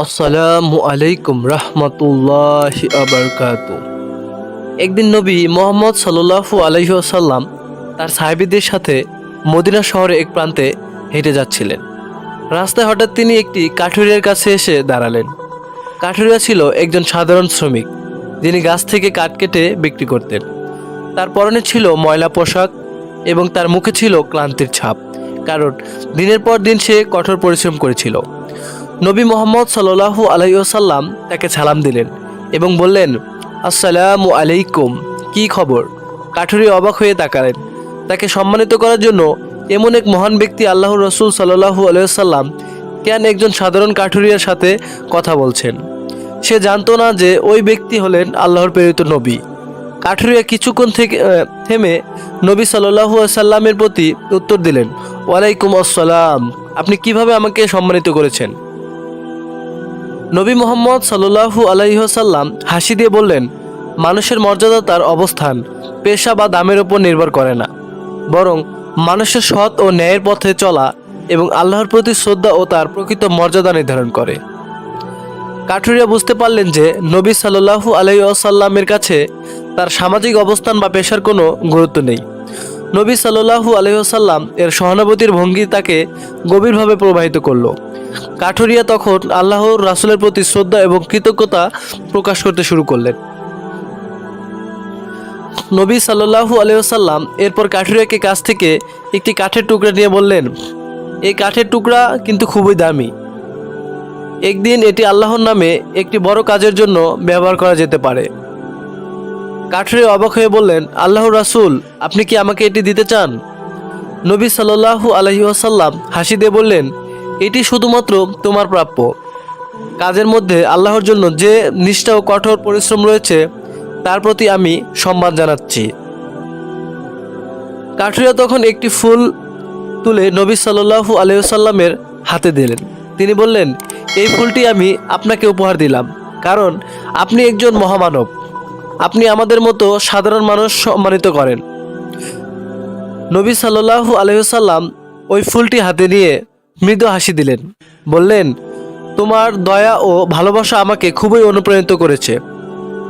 আসসালামু আলাইকুম রহমতুল্লাহ আবরকাত একদিন নবী মোহাম্মদ সাল্লাল্লাহু আলাইহি আসাল্লাম তার সাহেবীদের সাথে মদিনা শহরে এক প্রান্তে হেঁটে যাচ্ছিলেন। রাস্তায় হঠাৎ তিনি একটি কাঠুরিয়ার কাছে এসে দাঁড়ালেন। কাঠুরিয়া ছিল একজন সাধারণ শ্রমিক, যিনি গাছ থেকে কাঠ কেটে বিক্রি করতেন। তার পরনে ছিল ময়লা পোশাক এবং তার মুখে ছিল ক্লান্তির ছাপ, কারণ দিনের পর দিন সে কঠোর পরিশ্রম করেছিল। নবী মোহাম্মদ সাল্লাল্লাহু আলাইসাল্লাম তাকে সালাম দিলেন এবং বললেন, আসসালামু আলাইকুম, কি খবর? কাঠুরি অবাক হয়ে তাকালেন। তাকে সম্মানিত করার জন্য এমন এক মহান ব্যক্তি আল্লাহ রসুল সাল্লাহু আলাইসাল্লাম কেন একজন সাধারণ কাঠুরিয়ার সাথে কথা বলছেন? সে জানতো না যে ওই ব্যক্তি হলেন আল্লাহর প্রেরিত নবী। কাঠুরিয়া কিছুক্ষণ থেকে থেমে নবী সাল্লাহু সাল্লামের প্রতি উত্তর দিলেন, ওয়ালাইকুম আসসালাম, আপনি কীভাবে আমাকে সম্মানিত করেছেন? নবী মোহাম্মদ সাল্লু আলাইসাল্লাম হাসি দিয়ে বললেন, মানুষের মর্যাদা তার অবস্থান, পেশা বা দামের ওপর নির্ভর করে না। বরং মানুষের সৎ ও ন্যায়ের পথে চলা এবং আল্লাহর প্রতি শ্রদ্ধা ও তার প্রকৃত মর্যাদা নির্ধারণ করে। কাঠুরিয়া বুঝতে পারলেন যে, নবী সাল্লাহু আলাইসাল্লামের কাছে তার সামাজিক অবস্থান বা পেশার কোনো গুরুত্ব নেই। নবী সাল্লাহু আলহিহাসাল্লাম এর সহানুভূতির ভঙ্গি তাকে গভীরভাবে প্রবাহিত করল। কাঠুরিয়া তখন আল্লাহর রাসুলের প্রতি শ্রদ্ধা এবং কৃতজ্ঞতা প্রকাশ করতে শুরু করলেন। নবী সাল্লাহু আলহিহাসাল্লাম এরপর কাঠুরিয়াকে কাছ থেকে একটি কাঠের টুকরা নিয়ে বললেন, এই কাঠের টুকরা কিন্তু খুবই দামি। একদিন এটি আল্লাহর নামে একটি বড় কাজের জন্য ব্যবহার করা যেতে পারে। কাঠুরে অবাক হয়ে বললেন, আল্লাহ রাসুল, আপনি কি আমাকে এটি দিতে চান? নবী সাল্লাল্লাহু আলহি আসাল্লাম হাসি দিয়ে বললেন, এটি শুধুমাত্র তোমার প্রাপ্য। কাজের মধ্যে আল্লাহর জন্য যে নিষ্ঠা ও কঠোর পরিশ্রম রয়েছে, তার প্রতি আমি সম্মান জানাচ্ছি। কাঠুরিয়া তখন একটি ফুল তুলে নবী সাল্লাল্লাহু আলহিসাল্লামের হাতে দিলেন। তিনি বললেন, এই ফুলটি আমি আপনাকে উপহার দিলাম, কারণ আপনি একজন মহামানব। আপনি আমাদের মতো সাধারণ মানুষ সম্মানিত করেন। নবী সাল্লাল্লাহু আলহিসাল্লাম ওই ফুলটি হাতে নিয়ে মৃদু হাসি দিলেন। বললেন, তোমার দয়া ও ভালোবাসা আমাকে খুবই অনুপ্রাণিত করেছে।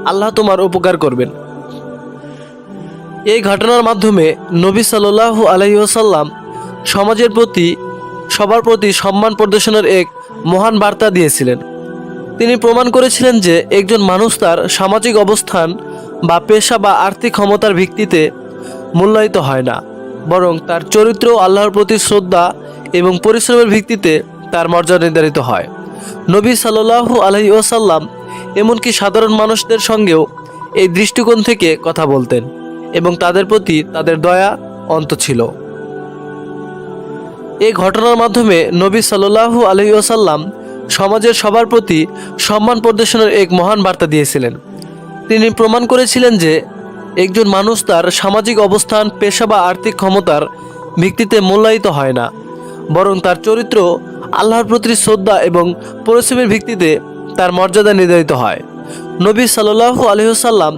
আল্লাহ তোমার উপকার করবেন। এই ঘটনার মাধ্যমে নবী সাল্লাল্লাহু আলহিহাসাল্লাম সমাজের প্রতি, সবার প্রতি সম্মান প্রদর্শনের এক মহান বার্তা দিয়েছিলেন। তিনি প্রমাণ করেছিলেন যে একজন মানুষ তার সামাজিক অবস্থান বা পেশা বা আর্থিক ক্ষমতার ভিত্তিতে মূল্যায়িত হয় না, বরং তার চরিত্র আল্লাহর প্রতি শ্রদ্ধা এবং পরিশ্রমের ভিত্তিতে তার মর্যাদা নির্ধারিত হয়। নবী সাল্লাল্লাহু আলহি ওসাল্লাম এমনকি সাধারণ মানুষদের সঙ্গেও এই দৃষ্টিকোণ থেকে কথা বলতেন এবং তাদের প্রতি তাদের দয়া অন্ত ছিল। এই ঘটনার মাধ্যমে নবী সাল্লাল্লাহু আলহি ওসাল্লাম সমাজের সবার প্রতি সম্মান প্রদর্শনের এক মহান বার্তা দিয়েছিলেন। তিনি প্রমাণ করেছিলেন যে একজন মানুষ তার সামাজিক অবস্থান, পেশা বা আর্থিক ক্ষমতার ভিত্তিতে মূল্যায়িত হয় না, বরং তার চরিত্র আল্লাহর প্রতি শ্রদ্ধা এবং পরিশ্রমের ভিত্তিতে তার মর্যাদা নির্ধারিত হয়। নবী সাল্লাল্লাহু আলহিহসাল্লাম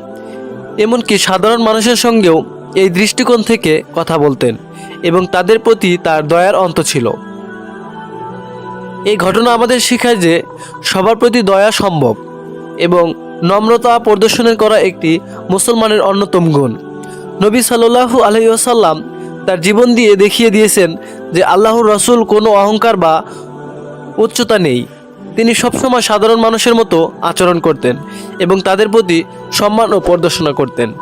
এমনকি সাধারণ মানুষের সঙ্গেও এই দৃষ্টিকোণ থেকে কথা বলতেন এবং তাদের প্রতি তার দয়ার অন্ত ছিল। এই ঘটনা আমাদের শেখায় যে সবার প্রতি দয়া সম্ভব এবং নম্রতা প্রদর্শনের করা একটি মুসলমানের অন্যতম গুণ। নবী সাল্লাল্লাহু আলহিহাসাল্লাম তার জীবন দিয়ে দেখিয়ে দিয়েছেন যে আল্লাহর রসুল কোনো অহংকার বা উচ্চতা নেই। তিনি সবসময় সাধারণ মানুষের মতো আচরণ করতেন এবং তাদের প্রতি সম্মান ও প্রদর্শনা করতেন।